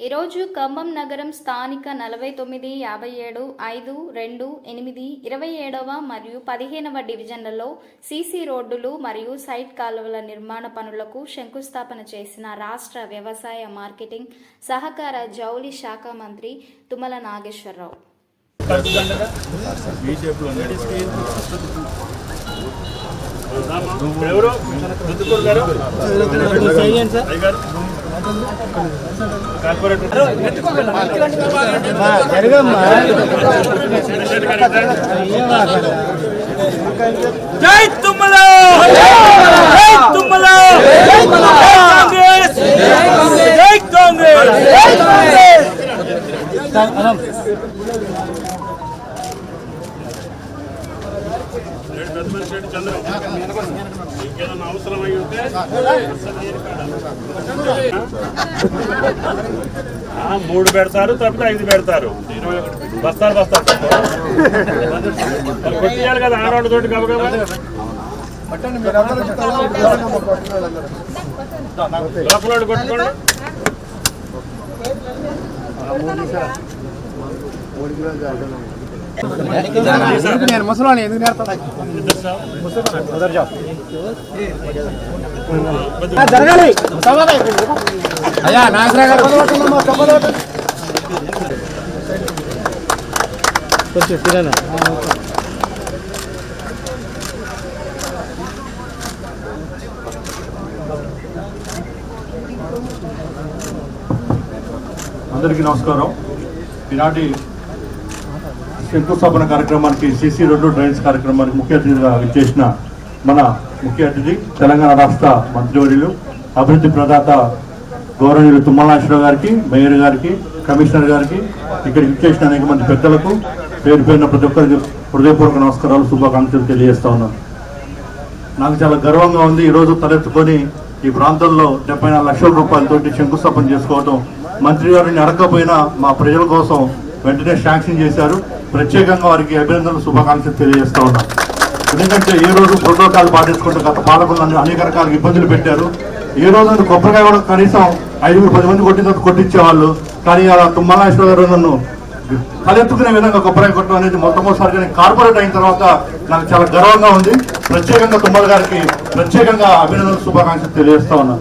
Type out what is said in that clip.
ఈరోజు ఖమ్మం నగరం స్థానిక నలభై తొమ్మిది యాభై ఏడు ఐదు రెండు ఎనిమిది ఇరవై ఏడవ మరియు పదిహేనవ డివిజన్లలో సీసీ రోడ్డులు మరియు సైట్ కాలువల నిర్మాణ పనులకు శంకుస్థాపన చేసిన రాష్ట్ర వ్యవసాయ మార్కెటింగ్ సహకార జౌళి శాఖ మంత్రి తుమ్మల నాగేశ్వరరావు. ఎవరు? జై తుమ్మల! జై తుమ్మల! జై కాంగ్రెస్! జై కాంగ్రెస్! ఇంకేదన్నా అవసరం అయి ఉంటే ఆ, మూడు పెడతారు తప్పితే ఐదు పెడతారు. బస్తాలు వాళ్ళు కొట్టియాలి కదా ఆడవాళ్ళ తోటి గబగబా. లోపల కొట్టుకోండి. నేను ముసలోని ఎందుకు జరగాలి అయ్యా నాగరా గారు కొంచెం తిరనా అందరికీ నమస్కారం. ఈనాటి శంకుస్థాపన కార్యక్రమానికి సిసి రోడ్డు డ్రైన్స్ కార్యక్రమానికి ముఖ్య అతిథిగా విచ్చేసిన మన ముఖ్య అతిథి తెలంగాణ రాష్ట్ర మంత్రివర్యులు అభివృద్ధి ప్రదాత గౌరవనీయులు తుమ్మలాశ్వరరావు గారికి మేయర్ గారికి కమిషనర్ గారికి ఇక్కడికి విచ్చేసిన అనేక మంది పెద్దలకు పేరు పేరున ప్రతి ఒక్కరికి హృదయపూర్వక నమస్కారాలు శుభాకాంక్షలు తెలియజేస్తా ఉన్నాను. నాకు చాలా గర్వంగా ఉంది ఈరోజు తలెత్తుకొని ఈ ప్రాంతంలో డెబ్బై నాలుగు లక్షల రూపాయలతోటి శంకుస్థాపన చేసుకోవడం మంత్రి గారిని అడగకపోయినా మా ప్రజల కోసం వెంటనే శాంక్షన్ చేశారు. ప్రత్యేకంగా వారికి అభినందనలు శుభాకాంక్షలు తెలియజేస్తా ఉన్నాం. ఎందుకంటే ఈ రోజు ప్రోటోకాల్ పాటించుకుంటూ గత పాలకులు అనేక రకాల ఇబ్బందులు పెట్టారు. ఈ రోజు కొబ్బరికాయ కూడా కనీసం ఐదుగురు పది మంది కొట్టిన కొట్టించేవాళ్ళు. కానీ అలా తుమ్మలాశ్వర గారు నన్ను తలెత్తుకునే విధంగా కొబ్బరికాయ కొట్టడం అనేది మొట్టమొదటిసారిగా నేను కార్పొరేట్ అయిన తర్వాత నాకు చాలా గర్వంగా ఉంది. ప్రత్యేకంగా తుమ్మల గారికి ప్రత్యేకంగా అభినందనలు శుభాకాంక్షలు తెలియజేస్తా ఉన్నాను